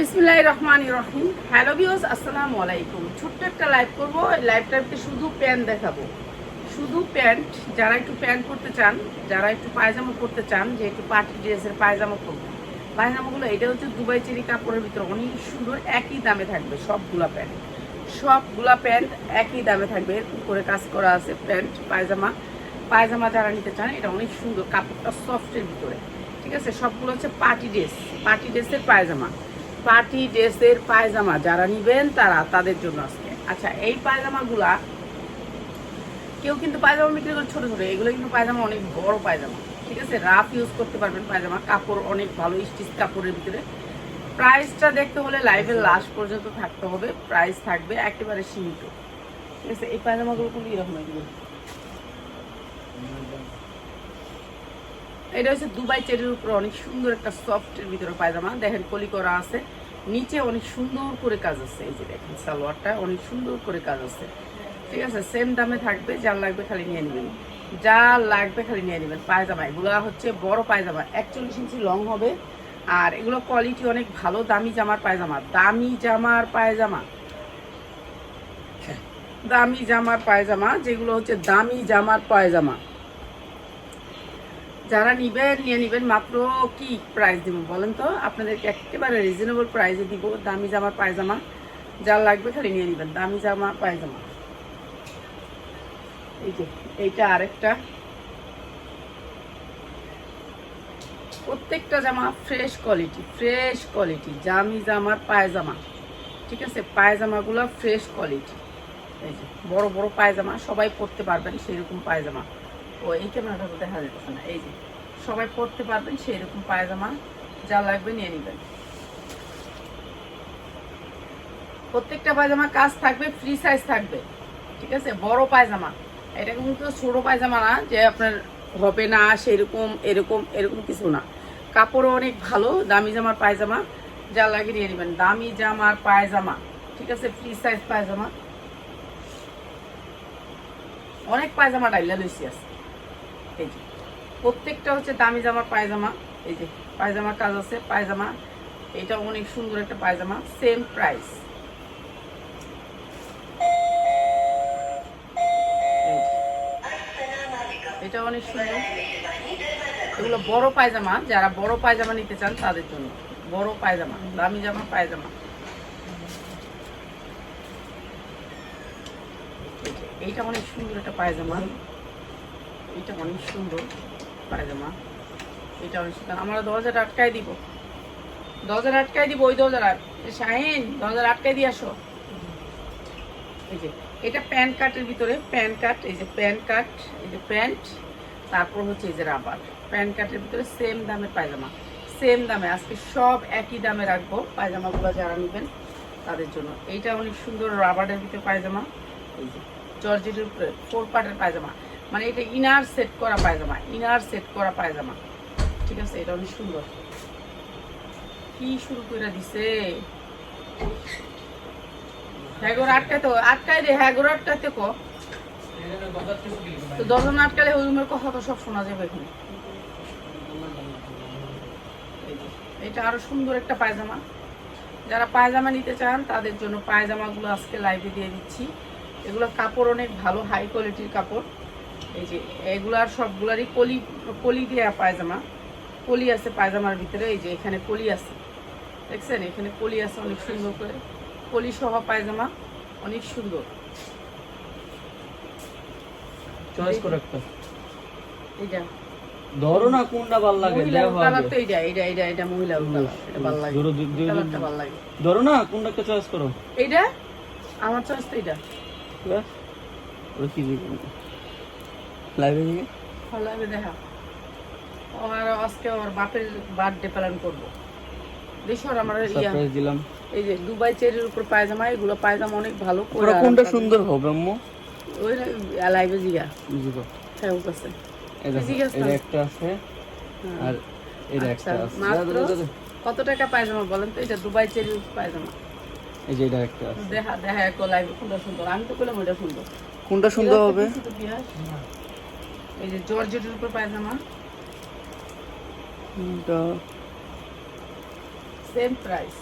বিসমিল্লাহ রহমান রহিম। Hello views আসসালামু আলাইকুম। ছোট্ট একটা লাইভ করব। লাইভ টাইপে শুধু প্যান্ট দেখাবো। শুধু প্যান্ট যারা একটু প্যান্ট পরতে চান, যারা একটু পায়জামা পরতে চান, যে একটু পার্টি ড্রেসের পায়জামা পরবো, পায়জামাগুলো, এটা হচ্ছে দুবাই চেরি কাপড়ের ভিতরে অনেক সুন্দর একই দামে থাকবে, সবগুলা প্যান্ট সবগুলা প্যান্ট একই দামে থাকবে। করে কাজ করা আছে প্যান্ট পায়জামা। পায়জামা যারা নিতে চান, এটা অনেক সুন্দর, কাপড়টা সফটের ভিতরে। ঠিক আছে? সবগুলো হচ্ছে পার্টি ড্রেস, পার্টি ড্রেসের পায়জামা। পার্টি ড্রেসের পায়জামা যারা নিবেন তারা তাদের জন্য আজকে। আচ্ছা এই পায়জামাগুলা কেউ কিন্তু পায়জামা বিক্রি করে ছোটো ছোটো, এগুলো কিন্তু পায়জামা, অনেক বড় পায়জামা। ঠিক আছে? রাফ ইউজ করতে পারবেন পায়জামা, কাপড় অনেক ভালো স্টিচ কাপড়ের ভিতরে। প্রাইসটা দেখতে হলে লাইভের লাস্ট পর্যন্ত থাকতে হবে প্রাইস থাকবে একেবারে সীমিত। ঠিক আছে? এই পায়জামাগুলো কিন্তু এরকম এগুলো। এটা হচ্ছে দুবাই চেরির উপরে অনেক সুন্দর একটা সফটের ভিতরে পায়জামা। দেখেন কলি করা আছে, নিচে অনেক সুন্দর করে কাজ আছে। এই যে দেখেন সালোয়ারটা, অনেক সুন্দর করে কাজ আছে। ঠিক আছে সেম দামে থাকবে, যা লাগবে খালি নিয়ে নেবেন। যা লাগবে খালি নিয়ে নেবেন। পায়জামা, এগুলো হচ্ছে বড় পায়জামা, একচল্লিশ ইঞ্চি লং হবে। আর এগুলো কোয়ালিটি অনেক ভালো, দামি জামার পায়জামা। দামি জামার পায়জামা। দামি জামার পায়জামা, যেগুলো হচ্ছে দামি জামার পায়জামা। যারা নিবেন, নিয়ে নিবেন, মাত্র কি প্রাইস দিব বলেন তো? আপনাদেরকে একেবারে রিজনেবল প্রাইসে দিব, দামি জামার পায়জামা। যা লাগবে খালি নিয়ে নেবেন, দামি জামা, পায়জামা। এই যে, এইটা আরেকটা। প্রত্যেকটা জামা ফ্রেশ কোয়ালিটি ফ্রেশ কোয়ালিটি জামি জামার পায়জামা। ঠিক আছে? পায়জামাগুলো ফ্রেশ কোয়ালিটি এই যে, বড় বড় পায়জামা সবাই পরতে পারবেন, সেরকম পায়জামা। ও, এই ক্যামেরাটা দেখা না, এই যে। সবাই পরতে পারবেন সেই রকম পায়জামা যা লাগবে নিয়ে নেবেন। প্রত্যেকটা পায়জামা কাজ থাকবে ফ্রি সাইজ থাকবে, ঠিক আছে? বড় পায়জামা। এটা কিন্তু ছোট পায়জামা না, যে আপনার হবে না সেরকম এরকম এরকম কিছু না। কাপড়ও অনেক ভালো, দামি জামার পায়জামা যা লাগে নিয়ে নেবেন। দামি জামার পায়জামা, ঠিক আছে? Free size pyjama. অনেক পায়জামা ডাইলা লইছি আছে এই যে, প্রত্যেকটা হচ্ছে দামি জামার পায়জামা, এই যে, পায়জামার কাজ আছে, পায়জামা, এটা অনেক সুন্দর একটা পায়জামা সেম প্রাইস এটা অনেক সুন্দর। এগুলো বড় পায়জামা, যারা বড় পায়জামা নিতে চান তাদের জন্য। বড় পায়জামা, দামি জামা পায়জামা। এই এইটা অনেক সুন্দর একটা পায়জামা। এটা অনেক সুন্দর। পায়জামা এটা অনেক সুন্দর। আমরা দরজাটা আটকায় দিব। দরজাটা আটকায় দিব, ওই দরজাটা। এ শাহিন, দরজাটা আটকায় দিয়ে আসো। এই যে, এটা প্যান্ট কাটের ভিতরে প্যান্ট কাট এই যে প্যান্ট কাট এই যে প্যান্ট। তারপর হচ্ছে এই যে রাবার। প্যান্ট কাটের ভিতরে সেম দামের পায়জামা। সেম দামে, আজকে সব একই দামে রাখব। পায়জামাগুলো যারা নেবেন, তাদের জন্য। এইটা অনেক সুন্দর রাবারের ভিতরে পায়জামা। এই যে, জর্জেটের উপরে ফোর পার্টের পায়জামা। মানে এটা ইনার সেট করা পায়জামা ইনার সেট করা পায়জামা। ঠিক আছে? এটা অনেক সুন্দর। কি শুরু করে দিছে? হ্যাগোর আটকাইতে আটকাই রে হ্যাগোর আটকাইতে ক। তো দশজন আটকালে ওই রুমের কথা তো সব শোনা যাবে এখানে। এটা আরও সুন্দর একটা পায়জামা। যারা পায়জামা নিতে চান, তাদের জন্য পায়জামাগুলো আজকে লাইভে দিয়ে দিচ্ছি। এগুলো কাপড় অনেক ভালো হাই কোয়ালিটির কাপড়। এই যে এগুলার সবগুলারই কলি কলি দেওয়া পায়জামা। কলি আছে পায়জামার ভিতরে এই যে এখানে কলি আছে। দেখছেন? এখানে কলি আছে অনেক সুন্দর করে। কলি সহ পায়জামা অনেক সুন্দর। চয়েস করে একটা। এইটা ধরো না কোনটা ভালো লাগে মহিলা দেখো কালার আগে। তো এইটা এইটা এইটা এটা মহিলা এটা ভালো লাগে। ধরো, দুই- দুই- কালারটা ভালো লাগে। ধরো না কোনটা একটা চয়েস করো। এইটা? আমার চয়েস তো এইটা। ওরা কি লাইভে গিয়ে লাগবে দেখা। আমার আজকে আমার বাপের বার্থডে পালন করব। দেশর আমার ইয়া। সারপ্রাইজ দিলাম। এই যে দুবাই চেরির উপর পায়জামা এগুলো পায়জামা অনেক ভালো করে কোনটা সুন্দর হবে আম্মু? ওই লাইভে জিগা। বুঝব হ্যাঁ আছে। এর একটা আছে হ্যাঁ। আর এর আচ্ছা, একটা আছে। কত টাকা পায়জামা বলেন তো? এটা দুবাই চেরির পায়জামা। এই যে এটা একটা দেখা দেখা এক লাইভে কোনটা সুন্দর? আমি তো বললাম ওইটা সুন্দর। কোনটা সুন্দর হবে। এই যে জর্জেটের উপর পায়জামা। Same price.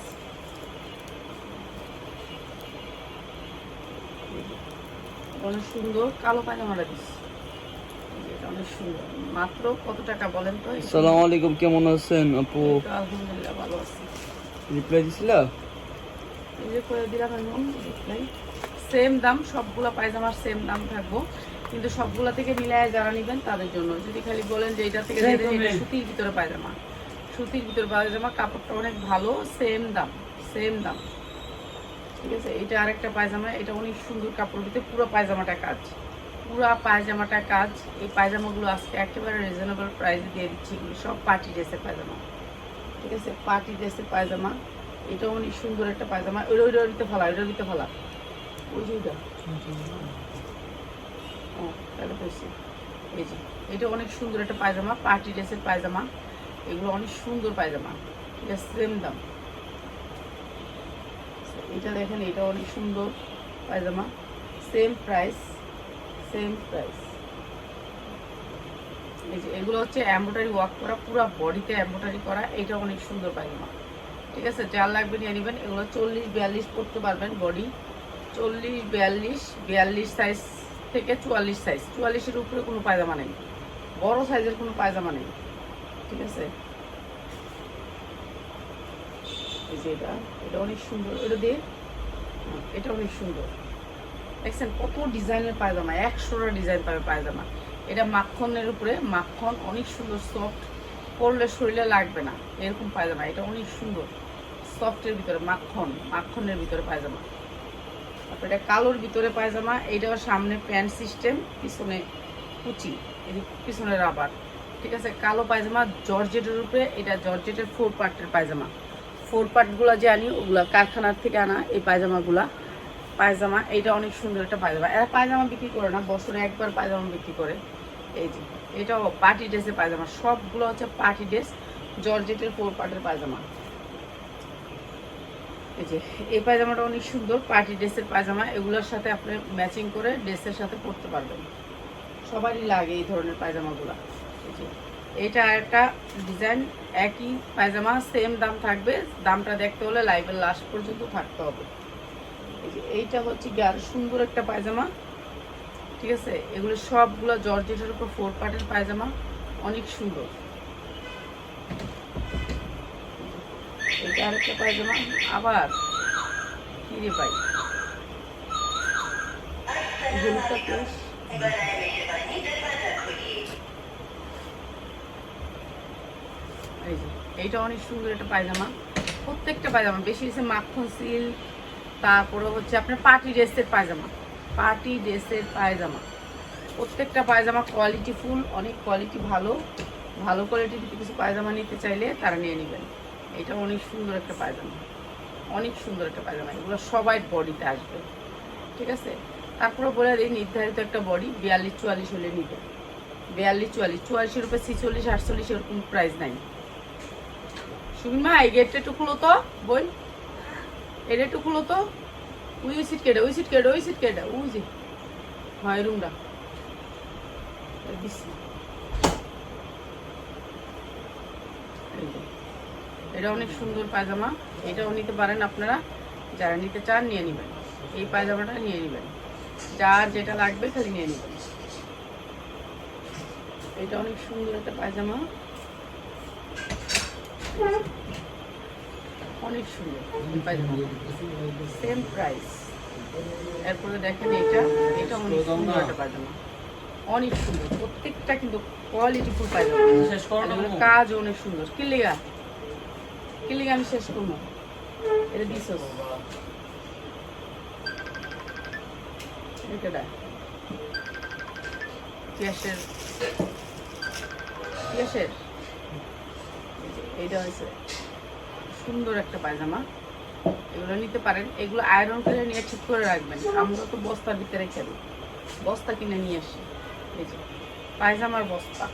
অনেক সুন্দর কালো পায়জামাটা দিস। অনেক সুন্দর। মাত্র কত টাকা বলেন তো? আসসালামু আলাইকুম কেমন আছেন আপু? আলহামদুলিল্লাহ ভালো আছি। রিপ্লাই দিছিলা? এই যে করে দিলাম আমি রিপ্লাই সেম দাম সবগুলা পায়জামার সেম দাম থাকব। কিন্তু সবগুলা থেকে মিলায় যারা নেবেন তাদের জন্য। যদি খালি বলেন যে এটা থেকে সুতির ভিতরে পায়জামা। সুতির ভিতরে পায়জামা কাপড়টা অনেক ভালো সেম দাম সেম দাম। ঠিক আছে? এটা আরেকটা পায়জামা এটা অনেক সুন্দর কাপড় ভিতরে পুরো পায়জামাটা কাজ। পুরো পায়জামাটা কাজ। এই পায়জামাগুলো আজকে একেবারে রিজনেবল প্রাইসে দিয়ে দিচ্ছি এগুলো। সব পার্টি ড্রেসের পায়জামা। ঠিক আছে? পার্টি ড্রেসের পায়জামা। এটা অনেক সুন্দর একটা পায়জামা। ওই ওইটা দিতে ফালা ওইটা দিতে ফালা। ওই যে ওইটা। এটা অনেক সুন্দর একটা পায়জামা, পার্টি ড্রেসের পায়জামা। এগুলো অনেক সুন্দর পায়জামা। সেম দাম। এটা দেখেন, এটা অনেক সুন্দর pyjama. Same price same price এই যে, এগুলো হচ্ছে এম্ব্রয়ডারি ওয়ার্ক করা, পুরো বডিতে এম্ব্রয়ডারি করা, এটা অনেক সুন্দর পায়জামা। ঠিক আছে, যার লাগবে নিয়ে নেবেন। এগুলো চল্লিশ বিয়াল্লিশ পড়তে পারবেন বডি চল্লিশ বিয়াল্লিশ বিয়াল্লিশ সাইজ থেকে চুয়াল্লিশ সাইজ চুয়াল্লিশের উপরে কোনো পায়জামা নেই। বড় সাইজের কোনো পায়জামা নেই। ঠিক আছে? এটা এটা অনেক সুন্দর। এটা দিয়ে? এটা অনেক সুন্দর। দেখছেন কত ডিজাইনের পায়জামা, একশোটা ডিজাইন পাবে পায়জামা। এটা মাখনের উপরে, মাখন অনেক সুন্দর সফট পরলে শরীরে লাগবে না, এরকম পায়জামা। এটা অনেক সুন্দর। সফটের ভিতরে, মাখন, মাখনের ভিতরে পায়জামা। এটা কালোর ভিতরে পায়জামা এইটাও সামনে প্যান্ট সিস্টেম, পিছনে কুচি পিছনে রাবার। ঠিক আছে, কালো পায়জামা জর্জেটের উপরে এটা জর্জেটের ফোর পার্টের পায়জামা। ফোর পার্টগুলো যে আনি, ওগুলা কারখানার থেকে আনা এই পায়জামাগুলা। পায়জামা, এইটা অনেক সুন্দর একটা পায়জামা। এরা পায়জামা বিক্রি করে না, বছরে একবার পায়জামা বিক্রি করে। এই যে, এটাও পার্টি ড্রেসের পায়জামা। সবগুলো হচ্ছে পার্টি ড্রেস জর্জেটের ফোর পার্টের পায়জামা। যে, এই পায়জামাটা অনেক সুন্দর, পার্টি ড্রেসের পায়জামা, এগুলোর সাথে আপনি ম্যাচিং করে ড্রেসের সাথে পরতে পারবেন। সবারই লাগে এই ধরনের পায়জামাগুলো। এই যে, এটা একটা ডিজাইন একই পায়জামা সেম দাম থাকবে, দামটা দেখতে হলে লাইভের লাস্ট পর্যন্ত থাকতে হবে। এইটা হচ্ছে আর সুন্দর একটা পায়জামা। ঠিক আছে? এগুলো সবগুলো জর্জেটের উপর ফোর পার্টের পায়জামা, অনেক সুন্দর। এটা আরেকটা পায়জামা আবার কি পাই হলুদটা যে, এইটা অনেক সুন্দর একটা পায়জামা। প্রত্যেকটা পায়জামা, বেশি হচ্ছে মাখন সিল তারপরে হচ্ছে আপনার পার্টি ড্রেসের পায়জামা। পার্টি ড্রেসের পায়জামা। প্রত্যেকটা পায়জামা কোয়ালিটি ফুল অনেক কোয়ালিটি ভালো। ভালো কোয়ালিটির কিছু পায়জামা নিতে চাইলে তারা নিয়ে নেবেন। এটা অনেক সুন্দর একটা পায়জামা। অনেক সুন্দর একটা পায়জামা। এগুলো সবাই বডিতে আসবে। ঠিক আছে? তারপরে বলে দিই, নির্ধারিত একটা বডি, বিয়াল্লিশ চুয়াল্লিশ হলে নিবে। বিয়াল্লিশ চুয়াল্লিশ, চুয়াল্লিশের উপরে ছিচল্লিশ আটচল্লিশ এরকম প্রাইস নাই। সুমিন মা এই গেটটা একটু খুলো তো, বই। এটা একটু খুলো তো। ওই সিট কেটে ওই সিট কেটে ওই সিট কেটে যে। হয় রুমটা। যে। এটা অনেক সুন্দর পায়জামা। এটাও নিতে পারেন আপনারা। যারা নিতে চান নিয়ে নেবেন। এই পায়জামাটা নিয়ে নেবেন। যার যেটা লাগবে খালি নিয়ে নেবেন। এটা অনেক সুন্দর একটা পায়জামা। অনেক সুন্দর পায়জামা। Same price. এরপরে দেখেন এটা। এটা অনেক সুন্দর একটা পায়জামা। অনেক সুন্দর। প্রত্যেকটা কিন্তু কোয়ালিটি ফুল পায়জামা কাজ অনেক সুন্দর। কি লেগা কি লেগা আমি শেষ করব? এটা দিস গ্যাসের। গ্যাসের। হয়েছে। সুন্দর একটা পায়জামা। এগুলো নিতে পারেন। এগুলো আয়রন করে নিয়ে ঠিক করে রাখবেন। আমরা তো বস্তার ভিতরে দিই বস্তা কিনে নিয়ে আসি। এই যে, পায়জামার বস্তা।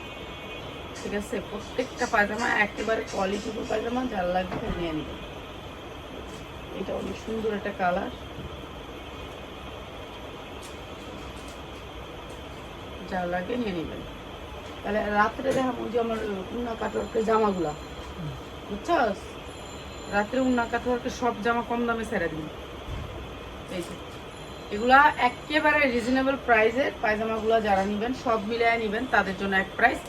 ঠিক আছে? প্রত্যেকটা পায়জামা, একেবারে কোয়ালিটিফুল পায়জামা, যার লাগবে নিয়ে নেবেন এটা অনেক সুন্দর একটা কালার যার লাগে নিয়ে নেবেন। তাহলে রাত্রে দেখাবো যে আমার উন্না কাটোয়ারকে জামাগুলা। বুঝছস? রাত্রে উন্না কাটোয়ারকে সব জামা কম দামে ছেড়ে দিন এই যে। এগুলা একেবারে রিজনেবল প্রাইসে পায়জামাগুলো যারা নেবেন, সব মিলিয়ে নেবেন, তাদের জন্য এক প্রাইস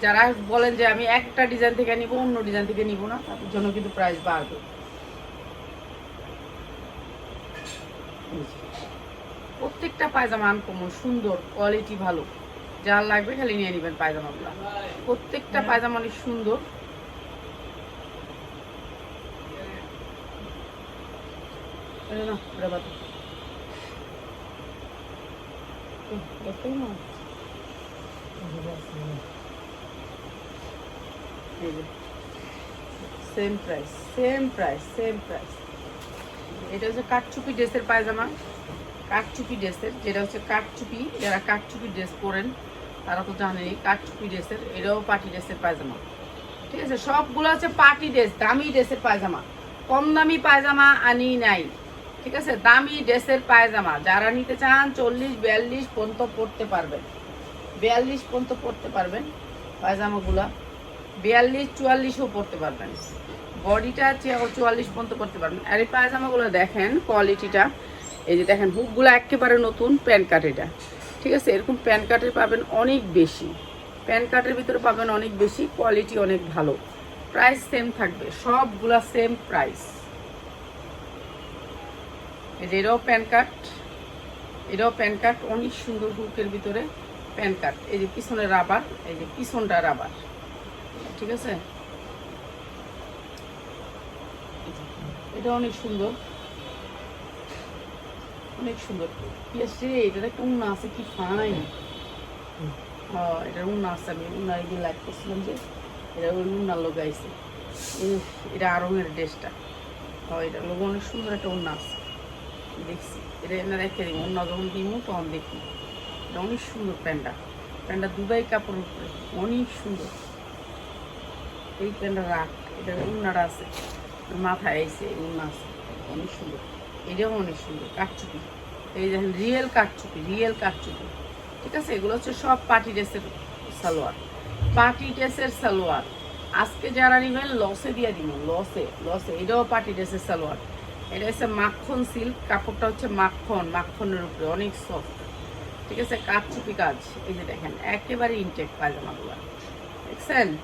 যারা বলেন যে আমি একটা ডিজাইন থেকে নিব অন্য ডিজাইন থেকে নিব না তাদের জন্য কিন্তু প্রাইস বাড়বে। প্রত্যেকটা পায়জামা আনকমন সুন্দর কোয়ালিটি ভালো। যার লাগবে খালি নিয়ে নেবেন পায়জামাগুলো। প্রত্যেকটা পায়জামা অনেক সুন্দর। না, এটা বাদ দাও। হুম, দেখতেই না? এই যে same price same price same price এটা হচ্ছে কাঠচুপি ড্রেসের পায়জামা কাঠচুপি ড্রেসের যেটা হচ্ছে কাঠচুপি যারা কাঠচুপি ড্রেস পরেন তারা তো জানেনই কাঠচুপি ড্রেসের এটাও পার্টি ড্রেসের পায়জামা ঠিক আছে সবগুলো হচ্ছে পার্টি ড্রেস দামি ড্রেসের পায়জামা কম দামি পায়জামা আনি নাই ঠিক আছে দামি ড্রেসের পায়জামা যারা নিতে চান চল্লিশ বিয়াল্লিশ পর্যন্ত পরতে পারবেন বিয়াল্লিশ পর্যন্ত পরতে পারবেন পায়জামাগুলা বিয়াল্লিশ, চুয়াল্লিশও পরতে পারবেন। বডিটা চুয়াল্লিশ পর্যন্ত পরতে পারবেন। আর এই পায়জামাগুলো দেখেন কোয়ালিটিটা এই যে দেখেন হুকগুলো একেবারে নতুন প্যান্ট কাট এটা। ঠিক আছে, এরকম প্যান্ট কাটের পাবেন অনেক বেশি। প্যান্ট কাটের ভিতরে পাবেন অনেক বেশি কোয়ালিটি অনেক ভালো। প্রাইস সেম থাকবে, সবগুলা সেম প্রাইস এই যে এটাও প্যান কার্ড এটাও প্যান কার্ড অনেক সুন্দর হুকের ভিতরে প্যান কার্ড এই যে পিছনে রাবার এই যে পিছনটা রাবার ঠিক আছে? এটা অনেক সুন্দর। অনেক সুন্দর। পিএসসি এটার একটা উন্না আছে, কি ফাইন। হ্যাঁ এটার উন্না আছে, আমি উন্না এই লাইক করছিলাম যে এটা ওই উন্নার লোক আইছে। এটা আরঙের ড্রেসটা হয় এটা লোক অনেক সুন্দর একটা উন্না আছে। দেখছি। এটা এনার রেখে দিই অন্য যখন দিমু তখন দেখি এটা অনেক সুন্দর প্যান্টটা প্যান্টটা দুবাই কাপড়ের উপরে, অনেক সুন্দর। এই প্যান্টটা রাখ। এটা উন্নাটা আছে। মাথায় এই উন্না আছে। অনেক সুন্দর। এটাও অনেক সুন্দর। কাঠচুপি। এই দেখেন, রিয়েল কাঠচুপি রিয়েল কাঠচুপি। ঠিক আছে? এগুলো হচ্ছে সব পার্টি ড্রেসের সালোয়ার। পার্টি ড্রেসের সালোয়ার। আজকে যারা নেবেন, লসে দিয়ে দিব। লসে লসে। এটাও পার্টি ড্রেসের সালোয়ার। এটা হচ্ছে মাখন সিল্ক। কাপড়টা হচ্ছে মাখন, মাখনের উপরে। অনেক সফট ঠিক আছে? কাঠচুপি কাজ। এই যে দেখেন, একেবারে ইনটেক পায়জামাগুলো। দেখছেন?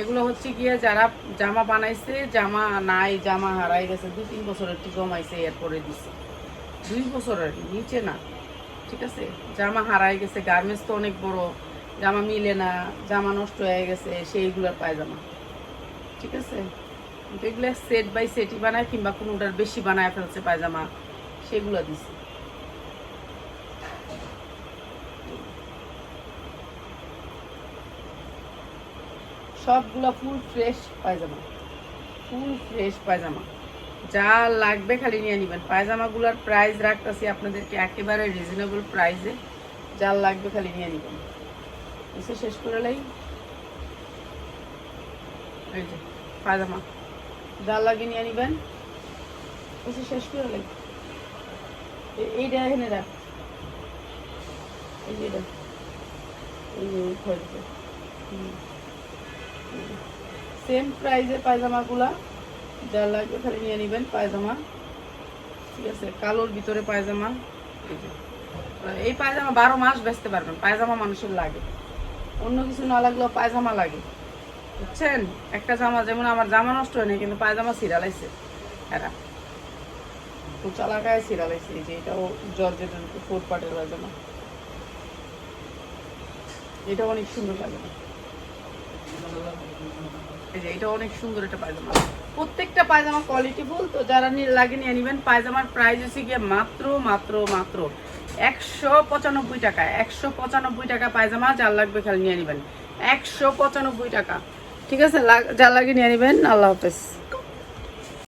এগুলো হচ্ছে গিয়ে যারা জামা বানাইছে, জামা নাই, জামা হারাই গেছে, দু তিন বছরের একটু জমাইছে, এরপরে দিছে। দুই বছরের, নিচে না, ঠিক আছে? জামা হারাই গেছে গার্মেন্টস তো অনেক বড়, জামা মিলে না, জামা নষ্ট হয়ে গেছে, সেইগুলোর পায়জামা, ঠিক আছে? এগুলো সেট বাই সেটই বানায় কিংবা কোনোটার বেশি বানায় ফেলছে পায়জামা, সেগুলো দিছে। সবগুলো ফুল ফ্রেশ পায়জামা। ফুল ফ্রেশ পায়জামা। যা লাগবে খালি নিয়ে নেবেন। পায়জামাগুলোর প্রাইস রাখতেছি আপনাদেরকে একেবারে রিজনেবল প্রাইসে যা লাগবে খালি নিয়ে নেবেন। এসে শেষ করে লাই। যে, পায়জামা। যা লাগে নিয়ে নেবেন। এসে শেষ করে লাই। এইটা এখানে রাখ। এই যে এটা। এই যে খয়েছে সেম প্রাইসে পায়জামাগুলা। যা লাগবে খালি নিয়ে নেবেন পায়জামা। ঠিক আছে, কালোর ভিতরে পায়জামা। এই পায়জামা বারো মাস বেচতে পারবেন, পায়জামা মানুষের লাগে। অন্য কিছু না লাগলেও পায়জামা লাগে। বুঝছেন? একটা জামা, যেমন আমার জামা নষ্ট হয়নি কিন্তু পায়জামা সিরালাইছে এরা খুব চালাকায় সিরালাইছে এই যে এটাও জর্জেটের ফোর পার্টের পায়জামা। এটা অনেক সুন্দর লাগে। প্রত্যেকটা পায়জামা কোয়ালিটি ফুল যারা লাগে নিয়ে নেবেন, পায়জামার প্রাইস হচ্ছে গিয়ে মাত্র মাত্র মাত্র একশো পঁচানব্বই টাকা। একশো পঁচানব্বই টাকা পায়জামা, যার লাগবে খালি নিয়ে নেবেন। একশো পঁচানব্বই টাকা। ঠিক আছে যার লাগে নিয়ে নেবেন, আল্লাহ হাফেজ।